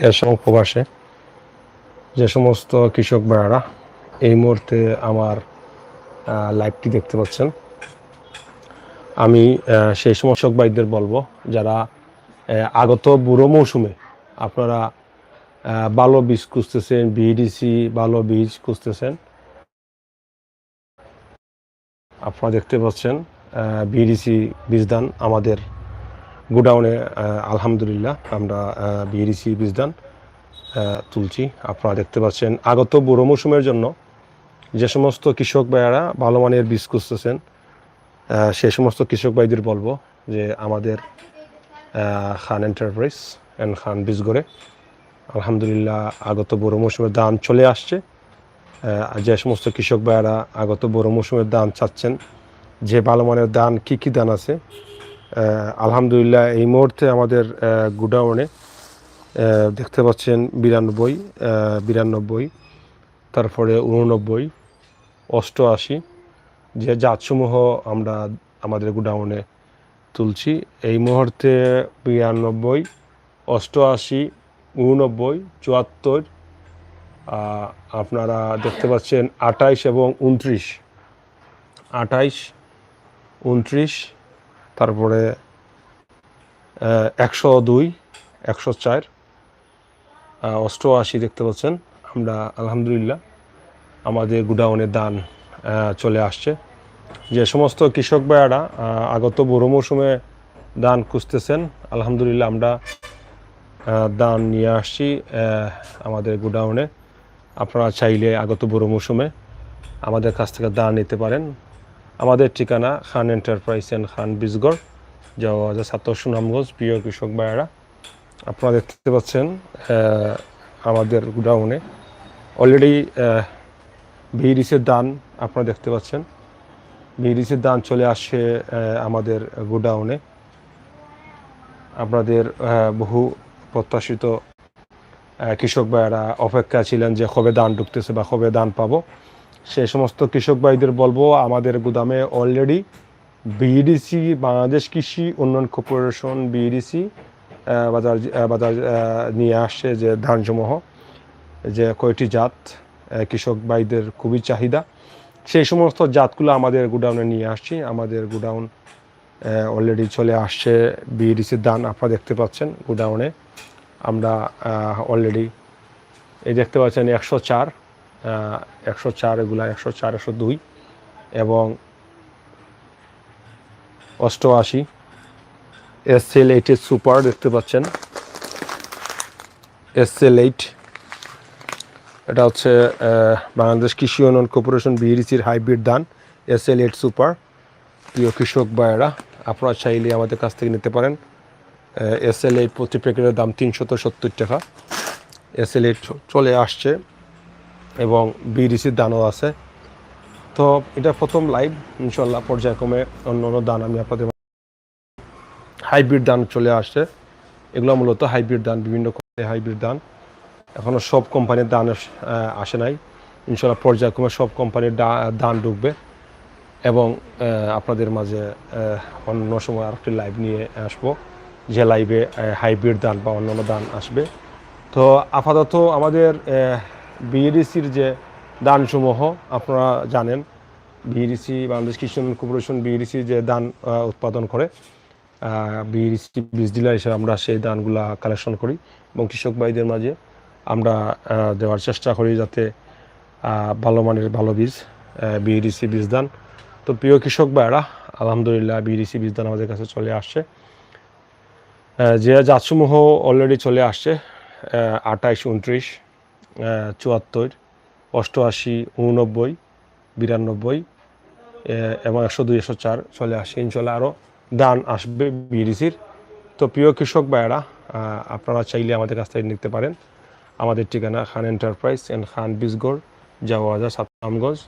দেশ এবং প্রবাসে যে সমস্ত কৃষক ভাইয়ারা এই মুহূর্তে আমার লাইভটি দেখতে পাচ্ছেন। আমি সেই সমস্ত কৃষক ভাইদের বলব যারা আগত বুড়ো মৌসুমে আপনারা ভালো বীজ খুঁজতেছেন বিডিসি ভালো বীজ খুঁজতেছেন, আপনারা দেখতে পাচ্ছেন বিডিসি বীজদান আমাদের গোডাউনে আলহামদুলিল্লাহ, আমরা বিডিসি বীজদান তুলছি। আপনারা দেখতে পাচ্ছেন আগত বুড়ো মৌসুমের জন্য যে সমস্ত কৃষক ভাইয়ারা ভালো মানের বীজ খুঁজতেছেন সে সমস্ত কৃষক ভাইদের বলব যে আমাদের খান এন্টারপ্রাইজ অ্যান্ড খান বীজগড়ে আলহামদুলিল্লাহ আগত বড় মৌসুমের দাম চলে আসছে। যে সমস্ত কৃষক ভাইয়ারা আগত বড় মৌসুমের দাম চাচ্ছেন, যে ভালো মানের দান কী কী দান আছে আলহামদুলিল্লাহ, এই মুহূর্তে আমাদের গুডাউনে দেখতে পাচ্ছেন বিরানব্বই বিরানব্বই, তারপরে উননব্বই, অষ্টআশি, যে জাতসমূহ আমরা আমাদের গুডাউনে তুলছি, এই মুহূর্তে বিরানব্বই, অষ্টআশি, উননব্বই, চুয়াত্তর আপনারা দেখতে পাচ্ছেন আঠাইশ এবং উনত্রিশ, আঠাইশ, উনত্রিশ তারপরে একশো দুই, একশো চার অষ্টআশি দেখতে পাচ্ছেন। আমরা, আলহামদুলিল্লাহ, আমাদের গুডাউনে দান চলে আসছে। যে সমস্ত কৃষক ভাইয়ারা আগত বড় মৌসুমে দান খুঁজতেছেন, আলহামদুলিল্লাহ আমরা দান নিয়ে আসছি আমাদের গোডাউনে। আপনারা চাইলে আগত বড় মৌসুমে আমাদের কাছ থেকে দান নিতে পারেন। আমাদের ঠিকানা খান এন্টারপ্রাইজ অ্যান্ড খান বীজগড়, যাওয়া যায় সাতর সুনামগঞ্জ, প্রিয় কৃষক ভাইয়েরা। আপনারা দেখতে পাচ্ছেন আমাদের গোডাউনে অলরেডি ভিডিসের দান আপনারা দেখতে পাচ্ছেন। ভিডিসের দান চলে আসছে আমাদের গোডাউনে। আপনাদের বহু প্রত্যাশিত কৃষক ভাইয়েরা অপেক্ষা ছিলেন যে কবে দান ঢুকতেছে বা কবে দান পাবো। সেই সমস্ত কৃষক ভাইদের বলব, আমাদের গুদামে অলরেডি বিডিসি বাংলাদেশ কৃষি উন্নয়ন কর্পোরেশন বিডিসি বাজার বাজার নিয়ে আসছে যে ধানসমূহ, যে কয়টি জাত কৃষক ভাইদের খুবই চাহিদা। সেই সমস্ত জাতগুলো আমাদের গুডাউনে নিয়ে আসছি। আমাদের গুডাউন অলরেডি চলে আসছে বিডিসির দান আপনারা দেখতে পাচ্ছেন গুডাউনে। আমরা অলরেডি এই দেখতে পাচ্ছেন একশো চার একশো চার এগুলা, একশো চার, একশো দুই এবং অষ্টআশি। এস এল এইটের সুপার দেখতে পাচ্ছেন। এস এল এইট, এটা হচ্ছে বাংলাদেশ কৃষি উন্নয়ন কর্পোরেশন বিএডিসির হাইব্রিড ধান, এস এল এইট সুপার। প্রিয় কৃষক ভাইয়েরা, আপনারা চাইলে আমাদের কাছ থেকে নিতে পারেন এস এল এইট প্রতি প্যাকেটের দাম তিনশত সত্তর টাকা। এস এল এইট চলে আসছে। এবং বিডিসির দানও আছে। তো এটা প্রথম লাইভ, ইনশাল্লাহ পর্যায়ক্রমে অন্য অন্য দান আমি আপনাদের হাইব্রিড দান চলে আসছে। এগুলো মূলত হাইব্রিড দান, বিভিন্ন হাইব্রিড দান। এখনও সব কোম্পানির দান আসে নাই। ইনশাল্লাহ পর্যায়ক্রমে সব কোম্পানির দান ঢুকবে এবং আপনাদের মাঝে অন্য সময় আরেকটি লাইভ নিয়ে আসব, যে লাইভে হাইব্রিড দান বা অন্যান্য দান আসবে। তো আপাতত আমাদের বিএডিসির যে দানসমূহ, আপনারা জানেন, বিএডিসি, বাংলাদেশ কৃষি কর্পোরেশন বিএডিসি যে দান উৎপাদন করে বিএডিসি বীজ ডিলার হিসেবে আমরা সেই দানগুলা কালেকশন করি এবং কৃষক ভাইদের মাঝে আমরা দেওয়ার চেষ্টা করি যাতে ভালো মানের ভালো বীজ বিএডিসি বীজ দান। তো প্রিয় কৃষক ভাইরা আলহামদুলিল্লাহ বিএডিসি বীজ দান আমাদের কাছে চলে আসছে। যে জাতসমূহ অলরেডি চলে আসছে আঠাইশ, উনত্রিশ চুয়াত্তর, অষ্টআশি, উননব্বই, বিরানব্বই এবং একশো দুই, একশো চার চলে আসে। ইনশাল্লাহ আরও দান আসবে বিডিসির। তো প্রিয় কৃষক ভাইয়েরা আপনারা চাইলে আমাদের কাছ থেকে নিতে পারেন। আমাদের ঠিকানা খান এন্টারপ্রাইজ অ্যান্ড খান বিজগড় জাওয়াজা সাতনামগঞ্জ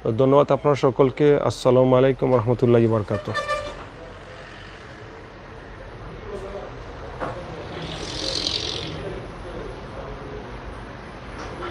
তো ধন্যবাদ আপনার সকলকে। আসসালামু আলাইকুম রহমতুল্লাহি বরকাত